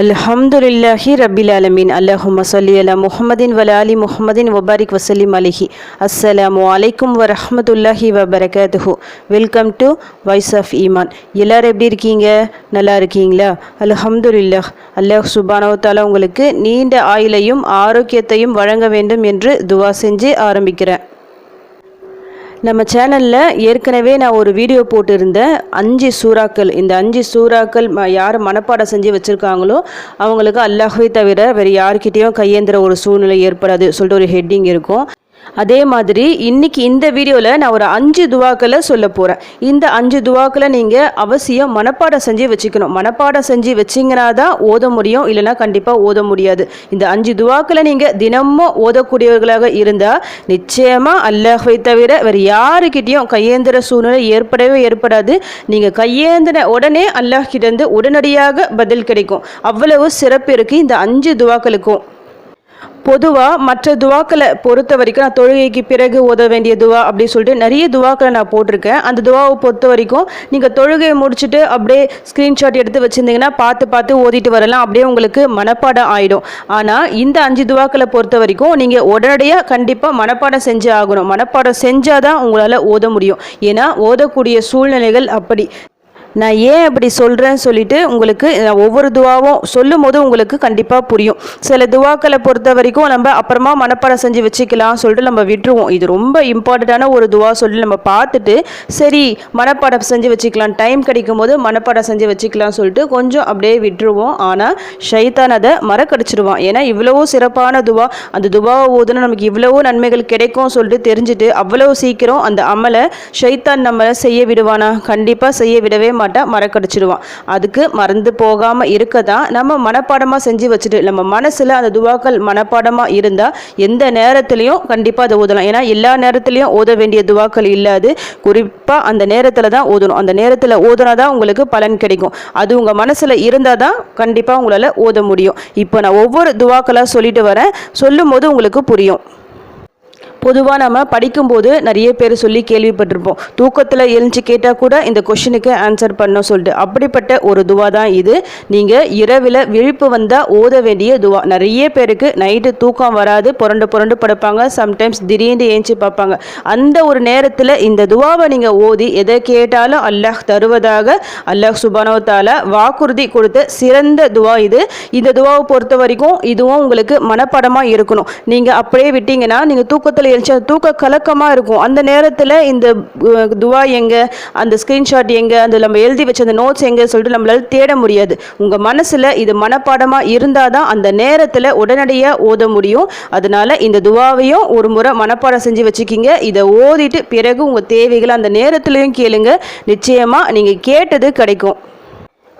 அல்ஹம்துலில்லாஹி ரபில் அலமின் அல்லாஹும்ம சொல்லி அலா முஹமதின் வல அலி முஹம்மதின் வபாரிக் வசலிம் அலிஹி. அஸ்ஸலாமு அலைக்கும் வரஹமதுல்லாஹி வபரகாத்துஹு. வெல்கம் டு வாய்ஸ் ஆஃப் ஈமான். எல்லோரும் எப்படி இருக்கீங்க? நல்லா இருக்கீங்களா? அல்ஹம்துலில்லாஹ். அல்லாஹ் சுபானவ உங்களுக்கு நீண்ட ஆயுளையும் ஆரோக்கியத்தையும் வழங்க வேண்டும் என்று துவா செஞ்சு ஆரம்பிக்கிறேன். நம்ம சேனலில் ஏற்கனவே நான் ஒரு வீடியோ போட்டிருந்தேன். அஞ்சு சூறாக்கள். இந்த அஞ்சு சூறாக்கள் ம யார் மனப்பாடம் செஞ்சு வச்சுருக்காங்களோ அவங்களுக்கு அல்லாஹை தவிர வேறு யார்கிட்டேயும் கையேந்திர ஒரு சூழ்நிலை ஏற்படாது சொல்லிட்டு ஒரு ஹெட்டிங் இருக்கும். அதே மாதிரி இன்னைக்கு இந்த வீடியோவில் நான் ஒரு அஞ்சு துவாக்களை சொல்ல போகிறேன் இந்த அஞ்சு துவாக்களை நீங்கள் அவசியம் மனப்பாடம் செஞ்சு வச்சுக்கணும். மனப்பாடம் செஞ்சு வச்சிங்கன்னா தான் ஓத முடியும் இல்லைன்னா கண்டிப்பாக ஓத முடியாது. இந்த அஞ்சு துவாக்களை நீங்கள் தினமும் ஓதக்கூடியவர்களாக இருந்தால் நிச்சயமாக அல்லாஹை தவிர வேறு யாருக்கிட்டேயும் கையேந்திர சூழ்நிலை ஏற்படவே ஏற்படாது. நீங்கள் கையேந்தின உடனே அல்லாஹ் கிட்டேருந்து உடனடியாக பதில் கிடைக்கும். அவ்வளவு சிறப்பு இருக்குது இந்த அஞ்சு துவாக்களுக்கும். பொதுவாக மற்ற துவாக்களை பொறுத்த வரைக்கும் நான் தொழுகைக்கு பிறகு ஓத வேண்டிய துவா அப்படின்னு சொல்லிட்டு நிறைய துவாக்களை நான் போட்டிருக்கேன். அந்த துவாவை பொறுத்த வரைக்கும் நீங்கள் தொழுகையை முடிச்சுட்டு அப்படியே ஸ்க்ரீன்ஷாட் எடுத்து வச்சுருந்தீங்கன்னா பார்த்து பார்த்து ஓதிட்டு வரலாம். அப்படியே உங்களுக்கு மனப்பாடம் ஆகிடும் ஆனால் இந்த அஞ்சு துவாக்களை பொறுத்த வரைக்கும் நீங்கள் உடனடியாக கண்டிப்பாக மனப்பாடம் செஞ்சு ஆகணும். மனப்பாடம் செஞ்சால் தான் உங்களால் ஓத முடியும். ஏன்னா ஓதக்கூடிய சூழ்நிலைகள் அப்படி. நான் ஏன் அப்படி சொல்கிறேன்னு சொல்லிட்டு உங்களுக்கு ஒவ்வொரு துவாவும் சொல்லும் போது உங்களுக்கு கண்டிப்பாக புரியும். சில துவாக்களை பொறுத்த வரைக்கும் நம்ம அப்புறமா மனப்பாடம் செஞ்சு வச்சுக்கலாம் சொல்லிட்டு நம்ம விட்டுருவோம். இது ரொம்ப இம்பார்ட்டண்ட்டான ஒரு துவா சொல்லி நம்ம பார்த்துட்டு சரி மனப்பாடம் செஞ்சு வச்சுக்கலாம் டைம் கிடைக்கும் போது மனப்பாடம் செஞ்சு வச்சுக்கலாம் சொல்லிட்டு கொஞ்சம் அப்படியே விட்டுருவோம். ஆனால் ஷைத்தான் அதை மறக்கடிச்சிடுவான் ஏன்னா இவ்வளவோ சிறப்பான துவா அந்த துவாவை ஓதுனா நமக்கு இவ்வளவோ நன்மைகள் கிடைக்கும் சொல்லிட்டு தெரிஞ்சுட்டு அவ்வளோ சீக்கிரம் அந்த அமலை ஷைத்தான் நம்மளை செய்ய விடுவானா? கண்டிப்பாக செய்ய விடவே மாட்டா மறக்கடிச்சிடுவான் அதுக்கு மறந்து போகாமல் இருக்க தான் நம்ம மனப்பாடமாக செஞ்சு வச்சுட்டு நம்ம மனசில் அந்த துவாக்கள் மனப்பாடமாக இருந்தால் எந்த நேரத்துலையும் கண்டிப்பாக அதை ஓதலாம். ஏன்னா எல்லா நேரத்துலையும் ஓத வேண்டிய துவாக்கள் இல்லாது குறிப்பாக அந்த நேரத்தில் தான் ஓதணும். அந்த நேரத்தில் ஓதுனா தான் உங்களுக்கு பலன் கிடைக்கும். அது உங்கள் மனசில் இருந்தால் தான் கண்டிப்பாக உங்களால் ஓத முடியும். இப்போ நான் ஒவ்வொரு துவாக்களாக சொல்லிட்டு வரேன். சொல்லும் போது உங்களுக்கு புரியும். பொதுவாக நம்ம படிக்கும்போது நிறைய பேர் சொல்லி கேள்விப்பட்டிருப்போம். தூக்கத்தில் எழுந்து கேட்டால் கூட இந்த கொஷினுக்கு ஆன்சர் பண்ண சொல்லிட்டு. அப்படிப்பட்ட ஒரு துவா தான் இது. நீங்கள் இரவில் விழிப்பு வந்தால் ஓத வேண்டிய துவா. நிறைய பேருக்கு நைட்டு தூக்கம் வராது புரண்டு புரண்டு படுப்பாங்க சம்டைம்ஸ் திடீர்னு ஏஞ்சி பார்ப்பாங்க. அந்த ஒரு நேரத்தில் இந்த துவாவை நீங்கள் ஓதி எதை கேட்டாலும் அல்லாஹ் தருவதாக அல்லாஹ் சுபானவத்தால வாக்குறுதி கொடுத்த சிறந்த துவா இது. இந்த துவாவை பொறுத்த வரைக்கும் இதுவும் உங்களுக்கு மனப்படமாக இருக்கணும். நீங்கள் அப்படியே விட்டீங்கன்னா நீங்கள் தூக்கத்தில் எழுச்சி அது தூக்க கலக்கமாக இருக்கும். அந்த நேரத்தில் இந்த துவா எங்கே அந்த ஸ்க்ரீன்ஷாட் எங்கே அந்த நம்ம எழுதி வச்ச அந்த நோட்ஸ் எங்கே சொல்லிட்டு நம்மளால் தேட முடியாது. உங்கள் மனசில் இது மனப்பாடமாக இருந்தால் தான் அந்த நேரத்தில் உடனடியாக ஓத முடியும். அதனால் இந்த துவாவையும் ஒரு முறை மனப்பாடம் செஞ்சு வச்சுக்கிங்க. இதை ஓதிட்டு பிறகு உங்கள் தேவைகளை அந்த நேரத்துலையும் கேளுங்க. நிச்சயமாக நீங்கள் கேட்டது கிடைக்கும்.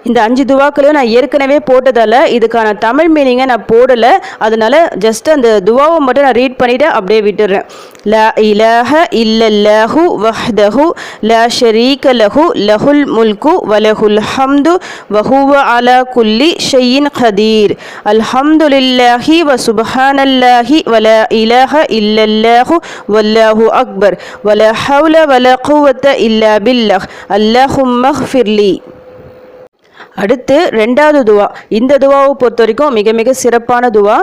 இந்த அஞ்சு துவாக்களையும் நான் ஏற்கனவே போட்டதால் இதுக்கான தமிழ் மீனிங்கை நான் போடலை. அதனால் ஜஸ்ட் அந்த துவாவை மட்டும் நான் ரீட் பண்ணிவிட்டு அப்படியே விட்டுடுறேன் ல இலஹ இல்லல்லஹு வஹ்தஹு ல ஷரீக லஹு லஹுல் முல்கு வலஹுல் ஹம்து வஹுவ அலா குல்லி ஷையின் ஹதீர் அல்ஹம்துலில்லாஹி வ சுபஹானல்லாஹி வல இலஹ இல்லல்லாஹு வல்லாஹு அக்பர் வல ஹவுல வல குவத்த இல்லா பில்லஹ் அல்லாஹும்ம ஃபிர்லி அடுத்து ரெண்டாவது துவா. இந்த துவாவை பொறுத்த வரைக்கும் மிக மிக சிறப்பான துவா.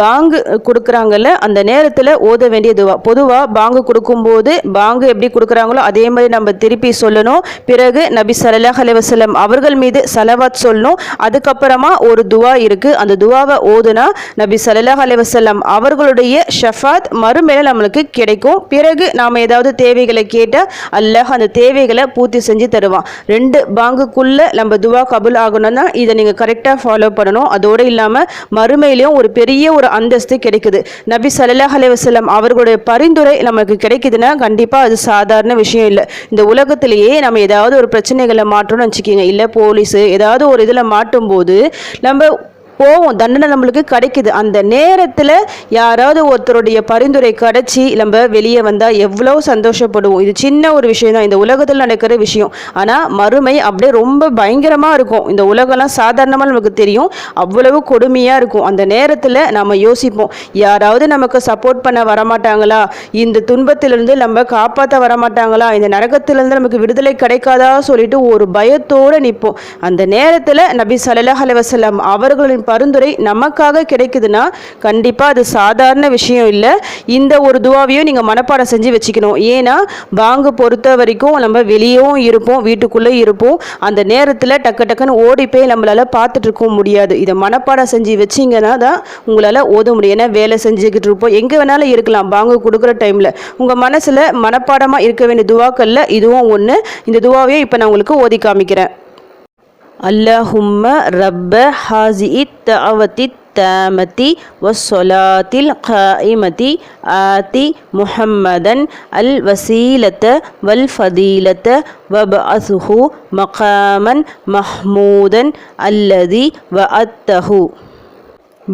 பாங்கு கொடுக்குறாங்கல்ல அந்த நேரத்தில் ஓத வேண்டிய துவா. பொதுவாக பாங்கு கொடுக்கும்போது பாங்கு எப்படி கொடுக்குறாங்களோ அதே மாதிரி நம்ம திருப்பி சொல்லணும். பிறகு நபி ஸல்லல்லாஹு அலைவசலம் அவர்கள் மீது சலவாத் சொல்லணும். அதுக்கப்புறமா ஒரு துவா இருக்குது அந்த துவாவை ஓதுனா நபி ஸல்லல்லாஹு அலைவசலம் அவர்களுடைய ஷஃபாத் மறுமையில நம்மளுக்கு கிடைக்கும். பிறகு நாம் ஏதாவது தேவைகளை கேட்டால் அல்லாஹ் அந்த தேவைகளை பூர்த்தி செஞ்சு தருவான். ரெண்டு பாங்குக்குள்ளே நம்ம துவா கபுல் ஆகணும்னா இதை நீங்கள் கரெக்டாக ஃபாலோ பண்ணணும். அதோடு இல்லாமல் மறுமையிலையும் ஒரு பெரிய ஒரு அந்தஸ்து கிடைக்குது. நபி சல்லாஹ் அலைவசல்லம் அவர்களுடைய பரிந்துரை நமக்கு கிடைக்குதுன்னா கண்டிப்பாக அது சாதாரண விஷயம் இல்லை. இந்த உலகத்திலேயே நம்ம ஏதாவது ஒரு பிரச்சனைகளை மாற்றணும்னு வச்சுக்கோங்க. இல்லை போலீஸு ஏதாவது ஒரு இதில் மாட்டும் போது நம்ம போவோம். தண்டனை நம்மளுக்கு கிடைக்குது. அந்த நேரத்தில் யாராவது ஒருத்தருடைய பரிந்துரை கிடச்சி நம்ம வெளியே வந்தால் எவ்வளோ சந்தோஷப்படுவோம். இது சின்ன ஒரு விஷயம் தான் இந்த உலகத்தில் நடக்கிற விஷயம். ஆனால் மறுமை அப்படியே ரொம்ப பயங்கரமாக இருக்கும். இந்த உலகம்லாம் சாதாரணமாக நமக்கு தெரியும். அவ்வளவு கொடுமையாக இருக்கும். அந்த நேரத்தில் நம்ம யோசிப்போம். யாராவது நமக்கு சப்போர்ட் பண்ண வரமாட்டாங்களா? இந்த துன்பத்திலிருந்து நம்ம காப்பாற்ற வரமாட்டாங்களா? இந்த நரகத்திலிருந்து நமக்கு விடுதலை கிடைக்காதா? சொல்லிட்டு ஒரு பயத்தோடு நிற்போம். அந்த நேரத்தில் நபி சல்லாஹ் அலுவலம் அவர்களின் பரிந்துரை நமக்காக கிடைக்குதுன்னா கண்டிப்பாக அது சாதாரண விஷயம் இல்லை. இந்த ஒரு துவாவையும் நீங்கள் மனப்பாடம் செஞ்சு வச்சுக்கணும். ஏன்னா பாங்கு பொறுத்த வரைக்கும் நம்ம வெளியேவும் இருப்போம் வீட்டுக்குள்ளே இருப்போம். அந்த நேரத்தில் டக்கு டக்குன்னு ஓடி போய் நம்மளால் பார்த்துட்டு இருக்க முடியாது. இதை மனப்பாடம் செஞ்சு வச்சிங்கன்னா தான் உங்களால் ஓத முடியும். ஏன்னா வேலை செஞ்சுக்கிட்டு இருப்போம். எங்கே வேணாலும் இருக்கலாம். பாங்கு கொடுக்குற டைமில். உங்கள் மனசில் மனப்பாடமாக இருக்க வேண்டிய துவாக்களில் இதுவும் ஒன்று இந்த துவாவையும் இப்போ நான் உங்களுக்கு ஓதி காமிக்கிறேன். اللهم رب هذه الدعوة التامة والصلاة القائمة. آت محمدا الوسيلة والفضيلة. وابعثه مقاما محمودا الذي وعدته.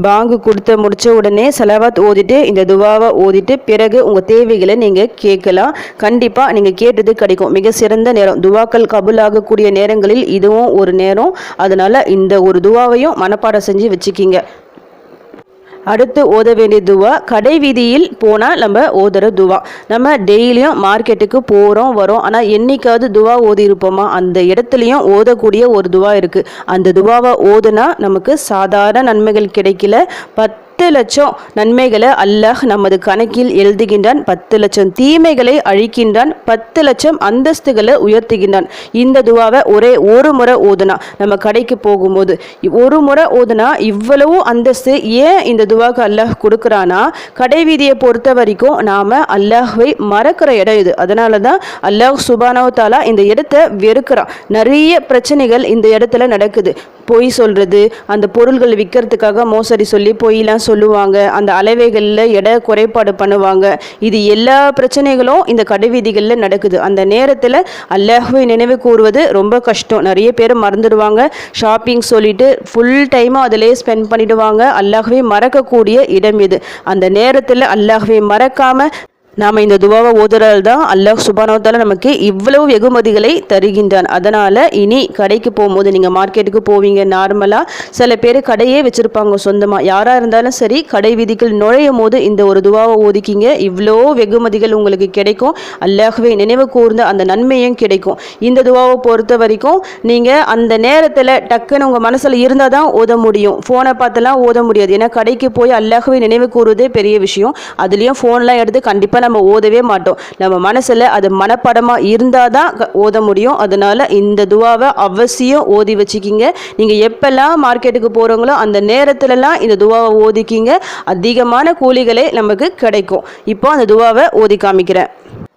பாங்கு கொடுத்த முடித்த உடனே செலவாத் ஓதிட்டு இந்த துவாவை ஓதிட்டு பிறகு உங்கள் தேவைகளை நீங்கள் கேட்கலாம். கண்டிப்பாக நீங்கள் கேட்டது கிடைக்கும். மிக சிறந்த நேரம். துவாக்கள் கபுலாகக்கூடிய நேரங்களில் இதுவும் ஒரு நேரம். அதனால் இந்த ஒரு துவாவையும் மனப்பாடம் செஞ்சு வச்சுக்கிங்க. அடுத்து ஓத வேண்டிய துவா கடை வீதியில் போனால் நம்ம ஓதுற துவா. நம்ம டெய்லியும் மார்க்கெட்டுக்கு போகிறோம் வரோம். ஆனால் என்னைக்காவது துவா ஓதி இருப்போமா? அந்த இடத்துலையும் ஓதக்கூடிய ஒரு துவா இருக்குது அந்த துவாவை ஓதுனா நமக்கு சாதாரண நன்மைகள் கிடைக்கல. பத் பத்து லட்சம் நன்மைகளை அல்லாஹ் நமது கணக்கில் எழுதுகின்றான். பத்து லட்சம் தீமைகளை அழிக்கின்றான். பத்து லட்சம் அந்தஸ்துகளை உயர்த்துகின்றான். இந்த துவாவை ஒரே ஒரு முறை ஓதுனா நம்ம கடைக்கு போகும்போது ஒரு முறை ஓதுனா இவ்வளவு அந்தஸ்து ஏன் இந்த துவாக்கு அல்லாஹ் கொடுக்குறானா? கடை வீதியை பொறுத்த வரைக்கும் நாம் அல்லாஹ்வை மறக்கிற இடம் இது. அதனால தான் அல்லாஹ் சுபானவ தாலா இந்த இடத்த வெறுக்கிறான். நிறைய பிரச்சனைகள் இந்த இடத்துல நடக்குது. பொய் சொல்கிறது அந்த பொருள்கள் விற்கிறதுக்காக மோசடி சொல்லி பொய்லாம் சொல்லுவாங்க. அந்த அளவைகளில் எடை குறைபாடு பண்ணுவாங்க. இது எல்லா பிரச்சனைகளும் இந்த கடைவீதிகளில் நடக்குது. அந்த நேரத்தில் அல்லாஹுவை நினைவு கூறுவது ரொம்ப கஷ்டம். நிறைய பேர் மறந்துடுவாங்க. ஷாப்பிங் சொல்லிட்டு ஃபுல் டைமும் அதிலே ஸ்பெண்ட் பண்ணிடுவாங்க. அல்லாஹுவை மறக்கக்கூடிய இடம் இது. அந்த நேரத்தில் அல்லாஹுவை மறக்காமல் நாம் இந்த துவாவை ஓதுறது தான் அல்லாஹ் சுபானவத்தால் நமக்கு இவ்வளவு வெகுமதிகளை தருகின்றான். அதனால் இனி கடைக்கு போகும்போது நீங்கள் மார்க்கெட்டுக்கு போவீங்க. நார்மலாக சில பேர் கடையே வச்சுருப்பாங்க சொந்தமாக யாராக இருந்தாலும் சரி கடை விதிகள் நுழையும் போது இந்த ஒரு துவாவை ஓதிக்கிங்க. இவ்வளோ வெகுமதிகள் உங்களுக்கு கிடைக்கும். அல்லாஹுவே நினைவு கூர்ந்த அந்த நன்மையும் கிடைக்கும். இந்த துவாவை பொறுத்த வரைக்கும் நீங்கள் அந்த நேரத்தில் டக்குன்னு உங்கள் மனசில் இருந்தால் தான் ஓத முடியும். ஃபோனை பார்த்தெல்லாம் ஓத முடியாது. ஏன்னா கடைக்கு போய் அல்லாஹுவே நினைவு கூறுவதே பெரிய விஷயம். அதுலேயும் ஃபோன்லாம் எடுத்து கண்டிப்பாக நம்ம ஓதவே மாட்டோம். நம்ம மனசில் அது மனப்படமாக இருந்தால் தான் ஓத முடியும். அதனால் இந்த துவாவை அவசியம் ஓதி வச்சுக்கிங்க. நீங்கள் எப்போல்லாம் மார்க்கெட்டுக்கு போகிறவங்களோ அந்த நேரத்துலலாம் இந்த துவாவை ஓதிக்கிங்க. அதிகமான கூலிகளே நமக்கு கிடைக்கும். இப்போ அந்த துவாவை ஓதி காமிக்கிறேன்.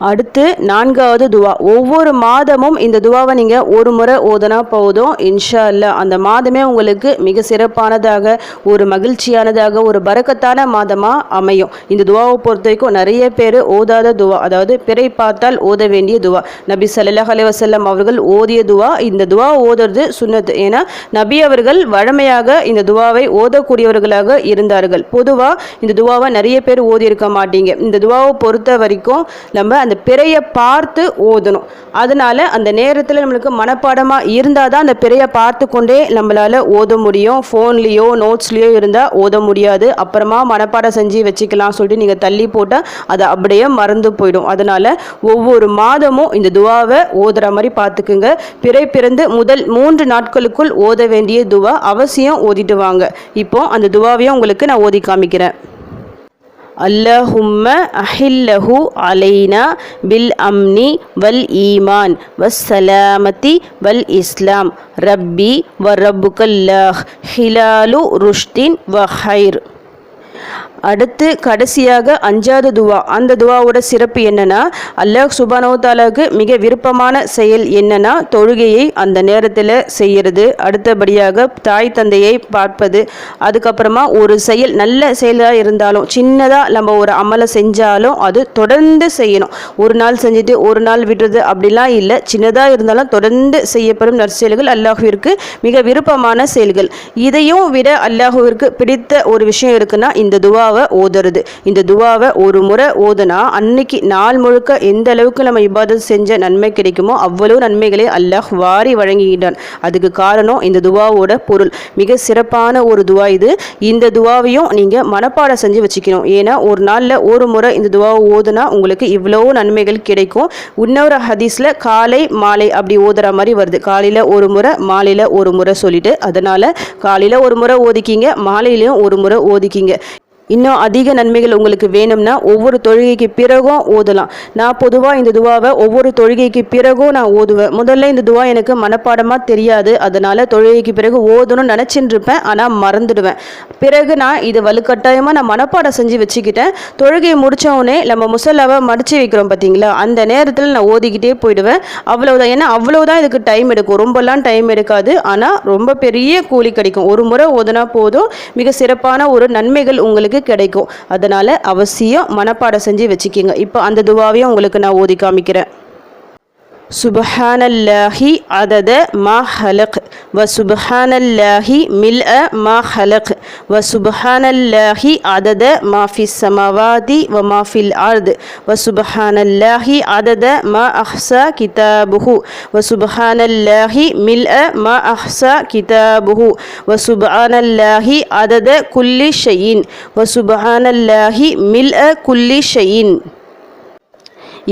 அடுத்து நான்காவது துவா. ஒவ்வொரு மாதமும் இந்த துவாவை நீங்கள் ஒரு முறை ஓதனா போதும். இன்ஷா அல்லா அந்த மாதமே உங்களுக்கு மிக சிறப்பானதாக ஒரு மகிழ்ச்சியானதாக ஒரு பறக்கத்தான மாதமாக அமையும். இந்த துவாவை பொறுத்த வரைக்கும் நிறைய பேர் ஓதாத துவா. அதாவது பிறை பார்த்தால் ஓத வேண்டிய துவா. நபி சல்லாஹ் அலைவசல்லம் அவர்கள் ஓதிய துவா. இந்த துவா ஓதுறது சுன்னத்து ஏன்னா நபி அவர்கள் வழமையாக இந்த துவாவை ஓதக்கூடியவர்களாக இருந்தார்கள். பொதுவாக இந்த துவாவை நிறைய பேர் ஓதியிருக்க மாட்டீங்க. இந்த துவாவை பொறுத்த வரைக்கும் நம்ம அந்த பிறையை பார்த்து ஓதணும். அதனால் அந்த நேரத்தில் நம்மளுக்கு மனப்பாடமாக இருந்தால் தான் அந்த பிறையை பார்த்து கொண்டே நம்மளால் ஓத முடியும். ஃபோன்லேயோ நோட்ஸ்லேயோ இருந்தால் ஓத முடியாது. அப்புறமா மனப்பாடம் செஞ்சு வச்சுக்கலாம் சொல்லிட்டு நீங்கள் தள்ளி போட்டால் அது அப்படியே மறந்து போயிடும். அதனால் ஒவ்வொரு மாதமும் இந்த துவாவை ஓதுற மாதிரி பார்த்துக்குங்க. பிறை பிறந்து முதல் மூன்று நாட்களுக்குள் ஓத வேண்டிய துவா அவசியம் ஓதிட்டு வாங்க. இப்போ அந்த துவாவையும் உங்களுக்கு நான் ஓதி காமிக்கிறேன். அல்லஹும்ம அஹில்லஹு அலைனா பில் அம்னி வல் ஈமான் வஸ்ஸலாமதி வல் இஸ்லாம் ரப்பி வ ரப்புக்கல்லாஹ் ஹிலாலு ருஷ்தின் வ ஹைர் அடுத்து கடைசியாக அஞ்சாவது துவா. அந்த துவாவோட சிறப்பு என்னன்னா அல்லாஹ் சுபானோத்தாலாவுக்கு மிக விருப்பமான செயல் என்னன்னா தொழுகையை அந்த நேரத்தில் செய்யறது. அடுத்தபடியாக தாய் தந்தையை பார்ப்பது. அதுக்கப்புறமா ஒரு செயல் நல்ல செயலாக இருந்தாலும் சின்னதாக நம்ம ஒரு அமலை செஞ்சாலும் அது தொடர்ந்து செய்யணும். ஒரு நாள் செஞ்சுட்டு ஒரு நாள் விடுறது அப்படிலாம் இல்லை. சின்னதாக இருந்தாலும் தொடர்ந்து செய்யப்படும் நற்செயல்கள் அல்லாஹுவிற்கு மிக விருப்பமான செயல்கள். இதையும் விட அல்லாஹுவிற்கு பிடித்த ஒரு விஷயம் இருக்குன்னா இந்த துவா துவாவை ஓதுறது. இந்த துவாவை ஒரு முறை ஓதுனா அன்னைக்கு நாள் முழுக்க எந்த அளவுக்கு நம்ம இபாதத் செஞ்ச நன்மை கிடைக்குமோ அவ்வளவு நன்மைகளை அல்லாஹ் வாரி வழங்குகின்றான். அதுக்கு காரணம் இந்த துவாவோட பொருள். மிக சிறப்பான ஒரு துவா இது. இந்த துவாவையும் நீங்கள் மனப்பாடம் செஞ்சு வச்சுக்கணும். ஏன்னா ஒரு நாளில் ஒரு முறை இந்த துவாவை ஓதுனா உங்களுக்கு இவ்வளோ நன்மைகள் கிடைக்கும். இன்னொரு ஹதீஸில் காலை மாலை அப்படி ஓதுற மாதிரி வருது. காலையில் ஒரு முறை மாலையில் ஒரு முறை சொல்லிட்டு அதனால் காலையில் ஒரு முறை ஓதிக்கிங்க மாலையிலையும் ஒரு முறை ஓதிக்கிங்க. இன்னும் அதிக நன்மைகள் உங்களுக்கு வேணும்னா ஒவ்வொரு தொழுகைக்கு பிறகும் ஓதலாம். நான் பொதுவாக இந்த துவாவை ஒவ்வொரு தொழுகைக்கு பிறகும் நான் ஓதுவேன். முதல்ல இந்த துவா எனக்கு மனப்பாடமாக தெரியாது. அதனால் தொழுகைக்கு பிறகு ஓதணும்னு நினச்சிட்டு இருப்பேன் ஆனால் மறந்துடுவேன். பிறகு நான் இது வலுக்கட்டாயமாக நான் மனப்பாடம் செஞ்சு வச்சுக்கிட்டேன். தொழுகையை முடித்தவுடனே நம்ம முசல்லாவை மடித்து வைக்கிறோம் பார்த்தீங்களா அந்த நேரத்தில் நான் ஓதிக்கிட்டே போயிடுவேன். அவ்வளவுதான். ஏன்னா அவ்வளவுதான் இதுக்கு டைம் எடுக்கும். ரொம்பலாம் டைம் எடுக்காது. ஆனால் ரொம்ப பெரிய கூலி கிடைக்கும். ஒரு முறை ஓதுனா போதும். மிக சிறப்பான ஒரு நன்மைகள் உங்களுக்கு கிடைக்கும். அதனால் அவசியம் மனப்பாடம் செஞ்சு வச்சுக்கிங்க. இப்போ அந்த துவாவையும் உங்களுக்கு நான் ஓதி காமிக்கிறேன். سبحان الله عدد ما خلق وسبحان الله ملء ما خلق وسبحان الله عدد ما في السماوات وما في الأرض وسبحان الله عدد ما أحصى كتابه وسبحان الله ملء ما أحصى كتابه وسبحان الله عدد كل شيء وسبحان الله ملء كل شيء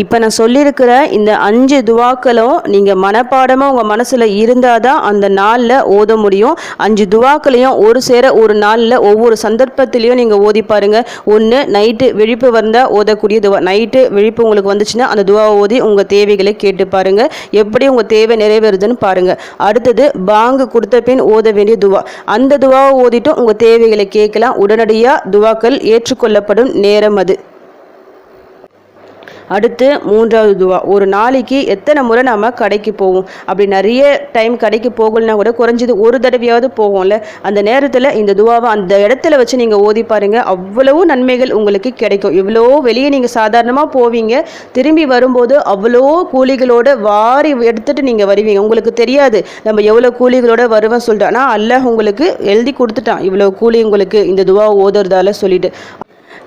இப்போ நான் சொல்லியிருக்கிற இந்த அஞ்சு துவாக்களும் நீங்கள் மனப்பாடமாக உங்கள் மனசில் இருந்தால் தான் அந்த நாளில் ஓத முடியும். அஞ்சு துவாக்களையும் ஒரு சேர ஒரு நாளில் ஒவ்வொரு சந்தர்ப்பத்திலையும் நீங்கள் ஓதி பாருங்கள் ஒன்று நைட்டு விழிப்பு வந்தால் ஓதக்கூடிய துவா நைட்டு விழிப்பு உங்களுக்கு வந்துச்சுன்னா அந்த துவாவை ஓதி உங்கள் தேவைகளை கேட்டு பாருங்கள் எப்படி உங்கள் தேவை நிறைவேறுதுன்னு பாருங்கள் அடுத்தது பாங்கு கொடுத்த பின் ஓத வேண்டிய துவா. அந்த துவாவை ஓதிட்டும் உங்கள் தேவைகளை கேட்கலாம். உடனடியாக துவாக்கள் ஏற்றுக்கொள்ளப்படும் நேரம் அது. அடுத்து மூன்றாவது துவா. ஒரு நாளைக்கு எத்தனை முறை நம்ம கடைக்கு போவோம்? அப்படி நிறைய டைம் கடைக்கு போகலனா கூட குறைஞ்சது ஒரு தடவையாவது போவோம்ல. அந்த நேரத்தில் இந்த துவாவை அந்த இடத்துல வச்சு நீங்கள் ஓதி பாருங்க. அவ்வளவு நன்மைகள் உங்களுக்கு கிடைக்கும். இவ்வளோ வெளியே நீங்கள் சாதாரணமாக போவீங்க. திரும்பி வரும்போது அவ்வளோ கூலிகளோட வாரி எடுத்துட்டு நீங்கள் வருவீங்க. உங்களுக்கு தெரியாது. நம்ம எவ்வளோ கூலிகளோட வருவேன் சொல்லிட்டு. ஆனால் அல்ல உங்களுக்கு எழுதி கொடுத்துட்டான். இவ்வளோ கூலி உங்களுக்கு இந்த துவா ஓதுறதால சொல்லிட்டு.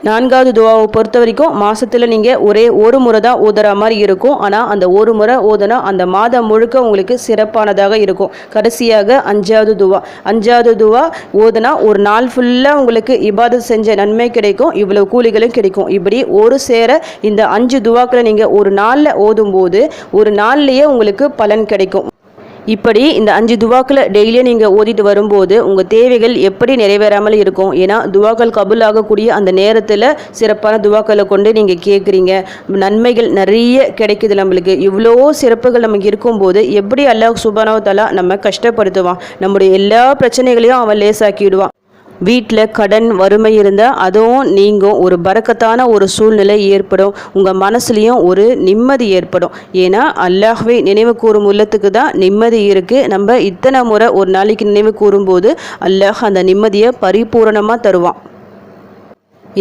நான்காவது துவாவை பொறுத்த வரைக்கும் மாதத்தில் நீங்கள் ஒரே ஒரு முறை தான் ஓதுற மாதிரி இருக்கும். ஆனால் அந்த ஒரு முறை ஓதுனா அந்த மாதம் முழுக்க உங்களுக்கு சிறப்பானதாக இருக்கும். கடைசியாக அஞ்சாவது துவா. அஞ்சாவது துவா ஓதுனா ஒரு நாள் ஃபுல்லாக உங்களுக்கு இபாதத் செஞ்ச நன்மை கிடைக்கும். இவ்வளோ கூலிகளும் கிடைக்கும். இப்படி ஒரு சேர இந்த அஞ்சு துவாக்களை நீங்கள் ஒரு நாளில் ஓதும்போது ஒரு நாள்லேயே உங்களுக்கு பலன் கிடைக்கும். இப்படி இந்த அஞ்சு துவாக்களை டெய்லியும் நீங்கள் ஓதிட்டு வரும்போது உங்கள் தேவைகள் எப்படி நிறைவேறாமல் இருக்கும்? ஏன்னா துவாக்கள் கபுல் ஆகக்கூடிய அந்த நேரத்தில் சிறப்பான துவாக்களை கொண்டு நீங்கள் கேட்குறீங்க நன்மைகள் நிறைய கிடைக்குது நம்மளுக்கு. இவ்வளோ சிறப்புகள் நமக்கு இருக்கும்போது எப்படி அல்லாஹ் சுபானோ தலா நம்ம கஷ்டப்படுத்துவான்? நம்முடைய எல்லா பிரச்சனைகளையும் அவன் லேசாக்கிடுவான். வீட்டில் கடன் வறுமை இருந்தால் அதுவும் நீங்கும். ஒரு பறக்கத்தான ஒரு சூழ்நிலை ஏற்படும். உங்கள் மனசுலேயும் ஒரு நிம்மதி ஏற்படும். ஏன்னா அல்லாஹ்வே நினைவு கூறும் உள்ளத்துக்கு தான் நிம்மதி இருக்குது நம்ம இத்தனை முறை ஒரு நாளைக்கு நினைவு கூறும்போது அல்லாஹ் அந்த நிம்மதியை பரிபூரணமாக தருவான்.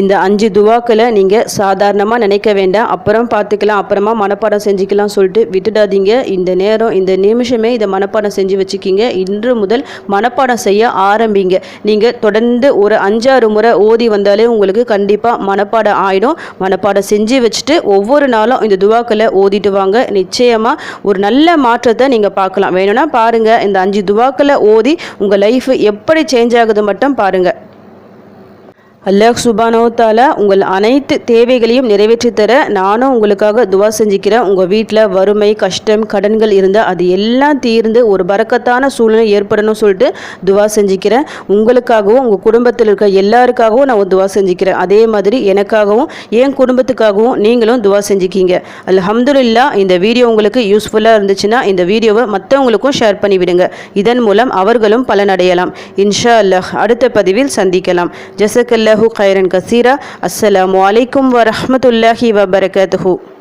இந்த அஞ்சு துவாக்களை நீங்கள் சாதாரணமாக நினைக்க வேண்டாம். அப்புறம் பார்த்துக்கலாம். அப்புறமா மனப்பாடம் செஞ்சுக்கலாம் சொல்லிட்டு விட்டுடாதீங்க. இந்த நேரம் இந்த நிமிஷமே இதை மனப்பாடம் செஞ்சு வச்சுக்கிங்க. இன்று முதல் மனப்பாடம் செய்ய ஆரம்பிங்க. நீங்கள் தொடர்ந்து ஒரு அஞ்சாறு முறை ஓதி வந்தாலே உங்களுக்கு கண்டிப்பாக மனப்பாடம் ஆகிடும் மனப்பாடம் செஞ்சு வச்சுட்டு ஒவ்வொரு நாளும் இந்த துவாக்களை ஓதிட்டு வாங்க. நிச்சயமாக ஒரு நல்ல மாற்றத்தை நீங்கள் பார்க்கலாம். வேணும்னா பாருங்கள் இந்த அஞ்சு துவாக்களை ஓதி உங்கள் லைஃப் எப்படி சேஞ்ச் ஆகுது மட்டும் பாருங்கள் அல்லாஹ் சுபானோ தாலா உங்கள் அனைத்து தேவைகளையும் நிறைவேற்றி தர நானும் உங்களுக்காக துவா செஞ்சுக்கிறேன். உங்கள் வீட்டில் வறுமை கஷ்டம் கடன்கள் இருந்தால் அது எல்லாம் தீர்ந்து ஒரு பறக்கத்தான சூழ்நிலை ஏற்படணும்னு சொல்லிட்டு துவா செஞ்சுக்கிறேன். உங்களுக்காகவும் உங்கள் குடும்பத்தில் இருக்க எல்லாருக்காகவும் நான் துவா செஞ்சுக்கிறேன். அதே மாதிரி எனக்காகவும் என் குடும்பத்துக்காகவும் நீங்களும் துவா செஞ்சுக்கிங்க. அல்ஹம்துலில்லா இந்த வீடியோ உங்களுக்கு யூஸ்ஃபுல்லாக இருந்துச்சுன்னா இந்த வீடியோவை மற்றவங்களுக்கும் ஷேர் பண்ணிவிடுங்க இதன் மூலம் அவர்களும் பலனடையலாம். இன்ஷா அல்லாஹ் அடுத்த பதிவில் சந்திக்கலாம். ஜசக்கல்லா الله خيرا كثيرا. السلام عليكم ورحمة الله وبركاته.